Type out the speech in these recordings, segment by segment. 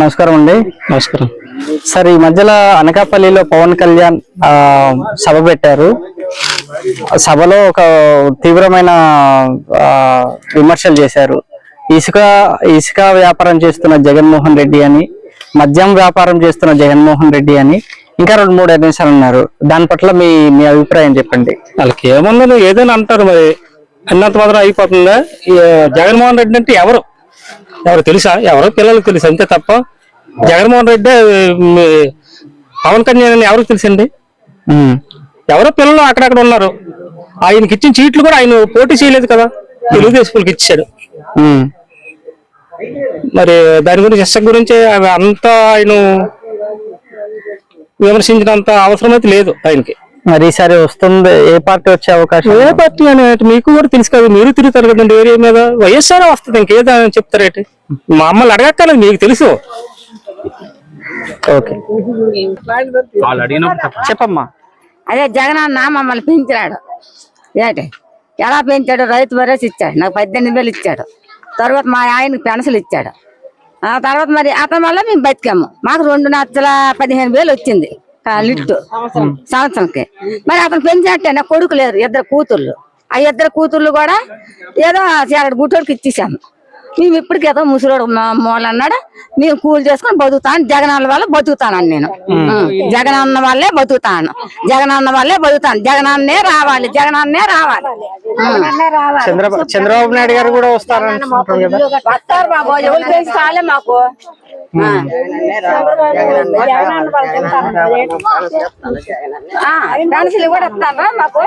నమస్కారం అండి. నమస్కారం. సార్ ఈ మధ్యలో అనకాపల్లిలో పవన్ కళ్యాణ్ సభ పెట్టారు. సభలో ఒక తీవ్రమైన విమర్శలు చేశారు. ఇసుక ఇసుక వ్యాపారం చేస్తున్న జగన్మోహన్ రెడ్డి అని మద్యం వ్యాపారం చేస్తున్న జగన్మోహన్ రెడ్డి అని ఇంకా రెండు మూడు నిమిషాలు అన్నారు. దాని పట్ల మీ మీ అభిప్రాయం చెప్పండి. వాళ్ళకి ఏముందని ఏదైనా అంటారు మరి. అన్నంత మాత్రం అయిపోతుందా? జగన్మోహన్ రెడ్డి అంటే ఎవరు? ఎవరు తెలుసా? ఎవరో పిల్లలకు తెలుసు అంతే తప్ప జగన్మోహన్ రెడ్డి పవన్ కళ్యాణ్ ఎవరికి తెలుసండి? ఉమ్, ఎవరో పిల్లలు అక్కడక్కడ ఉన్నారు. ఆయనకి ఇచ్చిన సీట్లు కూడా ఆయన పోటీ చేయలేదు కదా. తెలుగుదేశం ఇచ్చాడు. మరి దాని గురించి ఇసుక గురించి అంతా ఆయన విమర్శించినంత అవసరం అయితే లేదు ఆయనకి. మరి ఈసారి వస్తుంది ఏ పార్టీ వచ్చే అవకాశం? ఏ పార్టీ అని మీకు కూడా తెలుసు కదా మీరు తిరుగుతారు కదండి ఏరియా మీద. వైఎస్ఆర్ వస్తుంది ఇంకేదా చెప్తారేంటి? మమ్మల్ని అడగక్కర్లేదు మీకు తెలుసు. ఓకే. చెప్పమ్మా. అదే జగన్ అన్న మమ్మల్ని పెంచాడు ఏంటి? ఎలా పెంచాడు? రైతు భరోసా ఇచ్చాడు. నాకు పద్దెనిమిది వేలు ఇచ్చాడు. తర్వాత మా ఆయనకి పెన్షన్ ఇచ్చాడు. ఆ తర్వాత మరి అతని వల్ల మేము బతికాము. మాకు రెండు లక్షల పదిహేను వేలు వచ్చింది. లిట్టు సంవత్సరంకి. మరి అతను పెంచినట్టే నాకు కొడుకు లేరు. ఇద్దరు కూతుర్లు. ఆ ఇద్దరు కూతుర్లు కూడా ఏదో అక్కడ గుట్టోడికి ఇచ్చేసాము. మేము ఇప్పటికి ఏదో ముసలోడు మూల అన్నాడు మేము కూలి చేసుకొని బతుకుతాను జగన్ అన్న వల్ల బతుకుతాను నేను ఉం. జగన్ అన్న వల్లే బతుకుతాను జగన్ అన్న వల్లే బతుకుతాను జగన్ అన్నే రావాలి జగన్ అన్నే రావాలి. చంద్రబాబు నాయుడు గారు కూడా కదా వస్తారు బాబు ఎవరు మాకు కూడా ఇస్తారా మాకు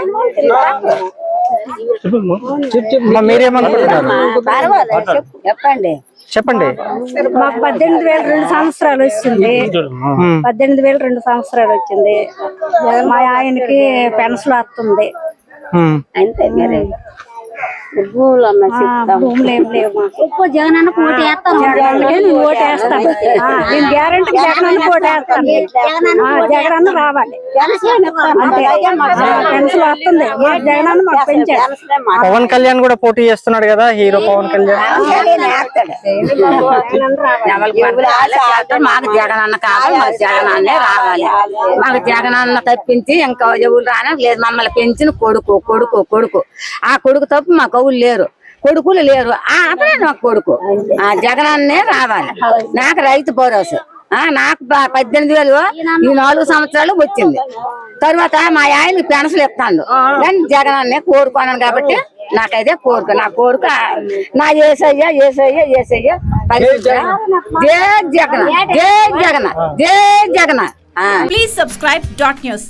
చెప్పండి. చెప్పండి. మాకు పద్దెనిమిది వేల రెండు సంవత్సరాలు వచ్చింది. పద్దెనిమిది వేల రెండు సంవత్సరాలు వచ్చింది. మా ఆయనకి పెన్షన్ వస్తుంది. అంతే మీరే. భూములు ఏం లేవు మాకు. జగన్ అన్న పోటీ వేస్తాను. అందుకే నేను ఓటేస్తాను ఆ, నేను గ్యారంటీ జగన్ అన్న ఓటేస్తాను ఆ, జగన్ అన్న రావాలి. అంతే పెన్షన్ వస్తుంది. మా జగన్ అన్న మాకు పెంచాడు. పవన్ కళ్యాణ్ కూడా పోటీ చేస్తున్నాడు కదా హీరో పవన్ కళ్యాణ్. మాకు జగనన్న కాదు కావాలి మాకు జగన్ రావాలి. మాకు జగనన్న తప్పించి ఇంకా ఎవరు రానే లేదు మమ్మల్ని పెంచిన కొడుకు కొడుకు కొడుకు. ఆ కొడుకు తప్ప మా కవులు లేరు. కొడుకులు లేరు ఆ అతనే నాకు కొడుకు ఆ జగనన్నే రావాలి. నాకు రైతు భరోసా ఆ నాకు పద్దెనిమిది వేలు. ఈ నాలుగు సంవత్సరాలు వచ్చింది. తర్వాత మా ఆయన పెన్షన్ ఇస్తాను కానీ జగనన్నే కోరుకున్నాను కాబట్టి నాకైతే కోరుకు నా కోరిక నా ఏసయ్య ఏసయ్య ఏసయ్య పరిశుద్ధ. జై జగన్ జై జగన్ జై జగన్ ఆ Please subscribe dot news.